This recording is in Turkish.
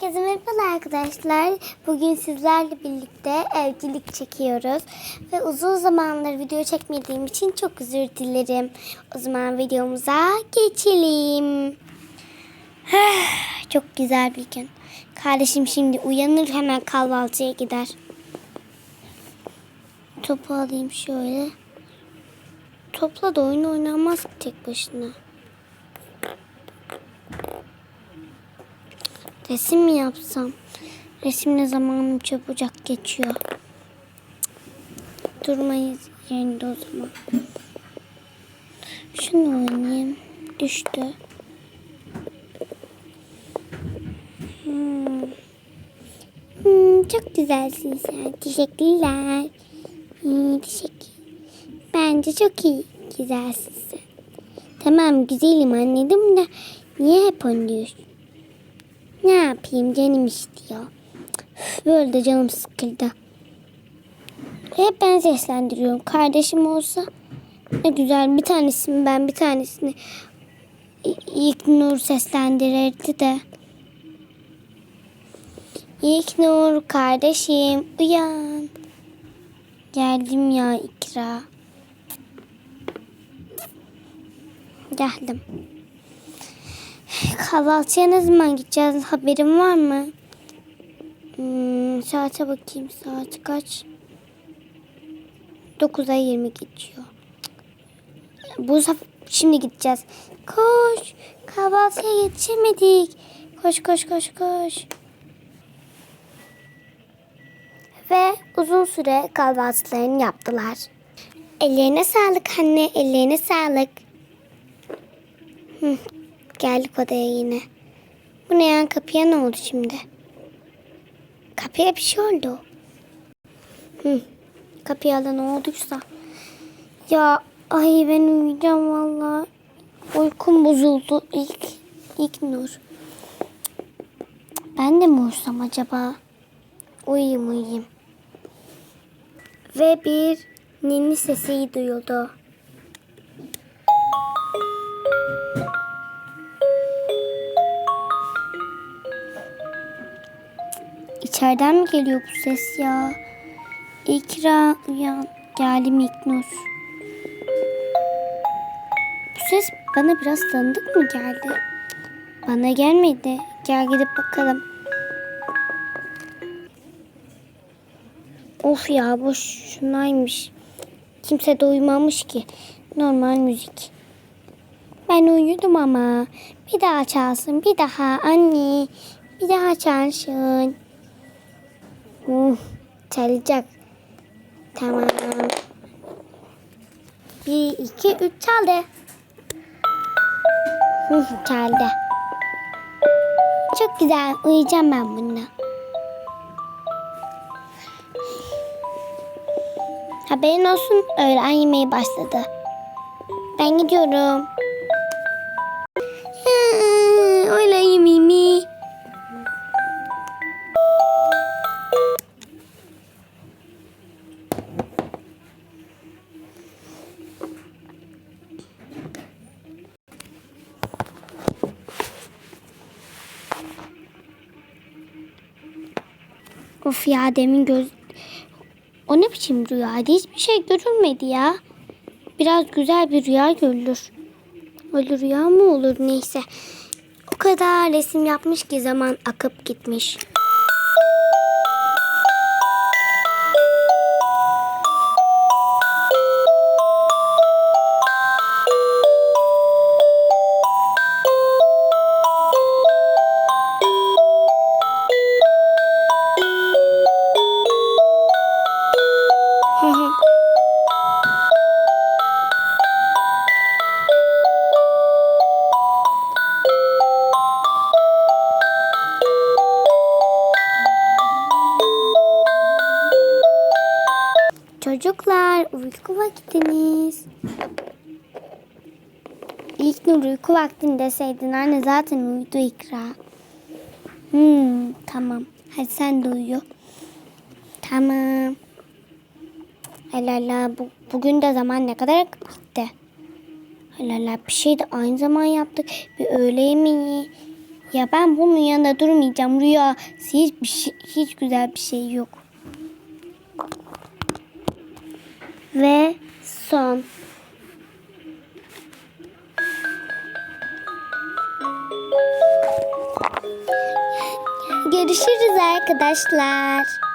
Herkese merhaba arkadaşlar. Bugün sizlerle birlikte evcilik çekiyoruz. Ve uzun zamandır video çekmediğim için çok özür dilerim. O zaman videomuza geçelim. çok güzel bir gün. Kardeşim şimdi uyanır hemen kahvaltıya gider. Topu alayım şöyle. Topla da oyun oynanmaz tek başına. Resim mi yapsam? Resimle zamanım çabucak geçiyor. Durmayız yerinde o zaman. Şunu oynayayım. Düştü. Hmm. Hmm, çok güzelsin sen. Teşekkürler. Hmm, teşekkür. Bence çok iyi. Güzelsin sen. Tamam güzelim anladım da niye hep oynuyorsun? Ne yapayım canım istiyor. Böyle de canım sıkıldı. Hep ben seslendiriyorum. Kardeşim olsa ne güzel bir tanesini ben bir tanesini İlk Nur seslendirirdi de. İlk Nur kardeşim uyan. Geldim ya ikra. Geldim. Kahvaltıya ne zaman gideceğiz? Haberin var mı? Hmm, saate bakayım. Saat kaç? 9'a 20 geçiyor. Bu şimdi gideceğiz. Koş. Kahvaltıya yetişemedik. Koş koş koş koş. Ve uzun süre kahvaltılarını yaptılar. Ellerine sağlık anne. Ellerine sağlık. Geldik odaya yine. Bu ne ya kapıya ne oldu şimdi? Kapıya bir şey oldu. Hı, kapıya da ne olduysa. Ya ay ben uyuyacağım valla. Uykum bozuldu ilk, ilk nur. Ben de mi uyusam acaba? Uyuyayım uyuyayım. Ve bir ninni sesi duyuldu. İçeriden mi geliyor bu ses ya? İkra uyan. Geldim İknur. Bu ses bana biraz tanıdık mı geldi? Bana gelmedi. Gel gidip bakalım. Of ya boş şunaymış. Kimse de uyumamış ki. Normal müzik. Ben uyudum ama. Bir daha çalsın. Bir daha anne. Bir daha çalsın. Hmm, çalacak. Tamam. Bir, iki, üç çaldı. Hı, çaldı. Çok güzel. Uyuyacağım ben bununla. Haberin olsun öğlen yemeği başladı. Ben gidiyorum. Of ya demin göz... O ne biçim rüyaydı? Hiçbir şey görülmedi ya. Biraz güzel bir rüya görülür. Öyle rüya mı olur neyse. O kadar resim yapmış ki zaman akıp gitmiş. Çocuklar uyku vaktiniz. İlk nur uyku vaktini deseydin anne zaten uyudu ikra. Hmm, tamam. Hadi sen de uyu. Tamam. Helala bu, bugün de zaman ne kadar gitti. Helala bir şey de aynı zaman yaptık. Bir öğle yemeği Ya ben bunun yanında durmayacağım. Rüya hiç, bir şey, hiç güzel bir şey yok. Ve son. Görüşürüz arkadaşlar.